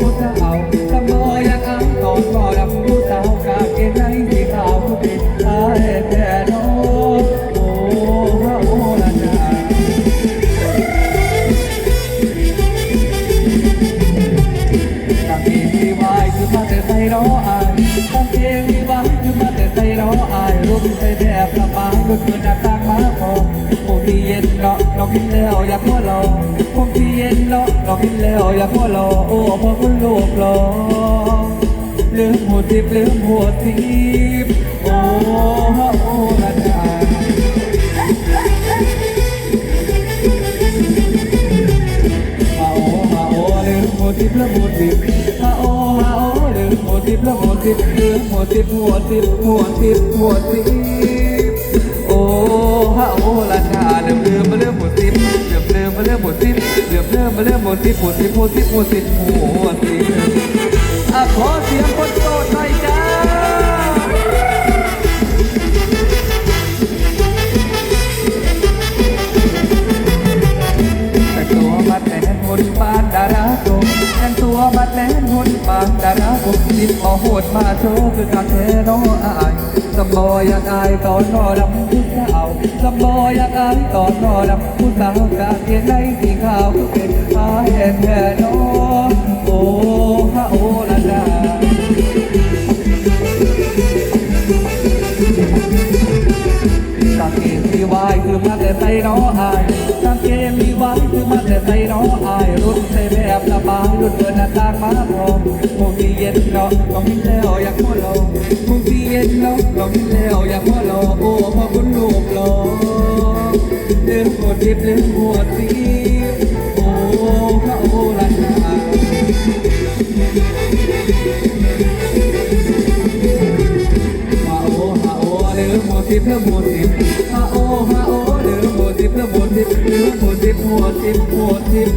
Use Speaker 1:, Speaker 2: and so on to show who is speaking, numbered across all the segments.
Speaker 1: ผู้สาวสมอยากอ้างตอนบ่ดำผู้สาวกาเกณฑ์ในสีขาวผู้เป็นชายแท้น้องโอ้พระโอละนากางเกงที่วายคือมาแต่ใส่ล้ออายกางเกงที่วายคือมาแต่ใส่ล้ออายรุ่นใส่แบบกระปายรุ่นเงินหน้าตา งมที่เย็นเนาะเรากินแล้วอยากหัวเราะคงที่เย็นเนาะเรากินแล้วอยากหัวเราโอ้พอคุณลูกหลอลืมหัวทิพลืมหัวทิพโอ้ฮะโอ้ละนาฮาโอฮาโอลืมหัวทิพย์ลืมหัวทิพย์ฮาโอฮาโอลืมหัวทิพย์ลืมหัวทิพย์ลืมหัวทิพย์หัวทิพย์หัวทิพย์หัวทิพ ลืมลืมมาลืมหัวทิพย์ลืมลืมมาลืมหัวทิพย์หัวทิพย์หัวทิพย์หัวทิพย์หัวทิพย์อะขอเสียงคนโสดหน่อยจ้าแต่ตัวบัดแลนหุ่นปานดาราโกแต่ตัวบัดแลนหุ่นปานดาราโกจิตพอโหดมาโชว์คือการแท้น้ออายสมบ อยอยากอายตอนนอดำผู้สาวสมบอยอยากอายตอนนอดำผู้สาวกาเกียนในสีขาวคือเป็นอายแท้น้อโอ้ฮะโอ้ละลากางเกงที่วายคือมาแต่ใส่น้ออายกางเกงมี วันคือมาแต่ใส่น้องอายรุ่นใส่แบบระบายรุ่นเดินหน้าต่างมาพร้อมคงที่เย็นเนาะลองกิแล้วอยากหัวเราคงที่เย็นเนาะลองกิแล้วอยากหัวเราโอ้พ่อคุณลูกหล่อเดินปวดเจ็บเดินปวดตี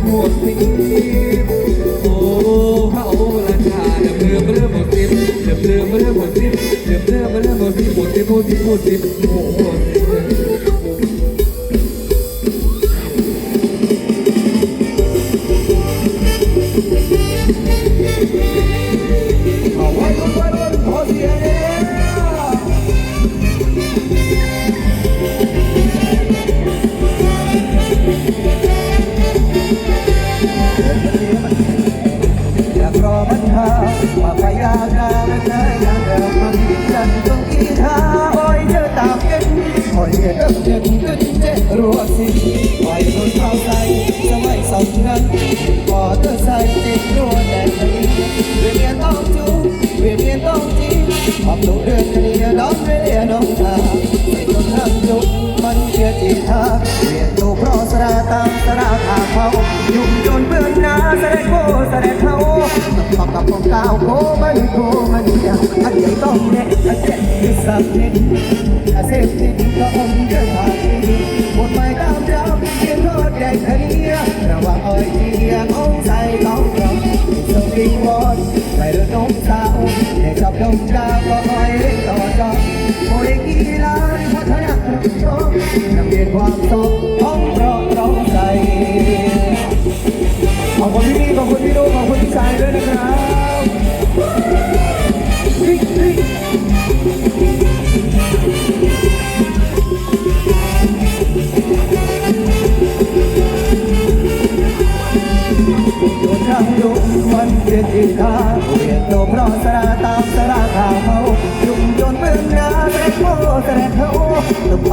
Speaker 1: โมติโมติโอ้ฮาโอละชาเดือเดือเดือโมติเดือเดือเดือโมติเดือเดือเดือโมติโมติโมติโมติโม นเชื่อจีทาเวียนตัวเพราะสระตามสระทางเขายุ่งจ ปักกับของก้าวโคมันโคมันอยากอันใหญ่ต้องเน็ตอันเจ็ดที่สักนิ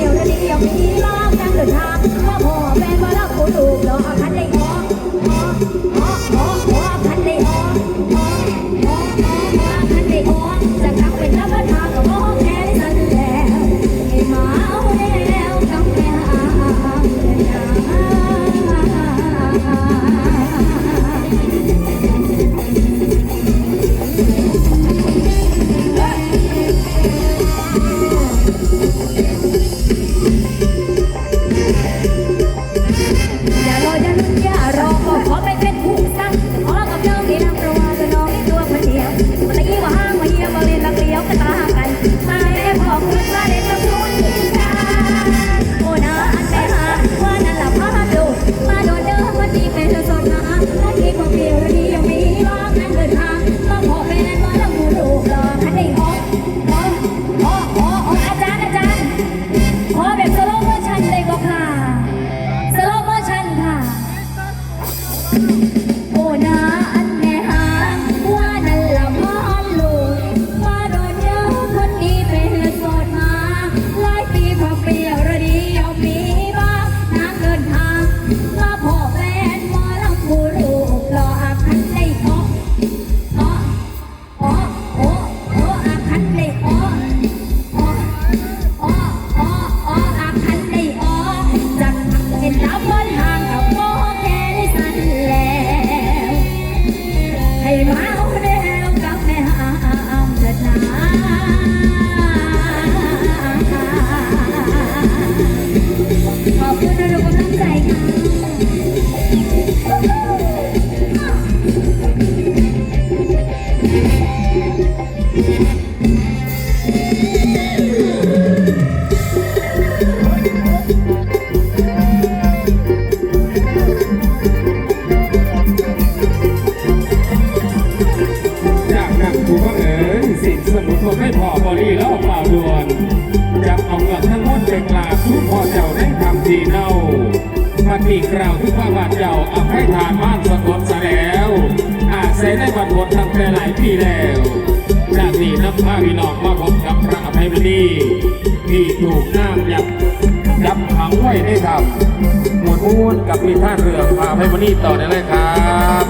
Speaker 1: ดียวนี้ดียวมีร้องดังเดินทางว่าพ่อแฟนมารับผู้ถูก
Speaker 2: หลอกคันได้ขอ รอยันยารอขอไม่เ I เด็กลา
Speaker 3: ทุกพ่อเจ้าได้ทำดีเน่ามันมีกล่าวทุกว่าบาดเจ้าอาให้ทานบ้านสะกดซะแล้ว อาจเสได้บัดหมดตั้งแต่หลายปีแล้วจากนี้นับพาพี่น้องมาพบกับพระอภัยมณีที่ถูกน้ำยับยับขังไว้ได้ทำหมวดมูนกับมีท่าเรือพาอภัยมณีต่อได้เลยครับ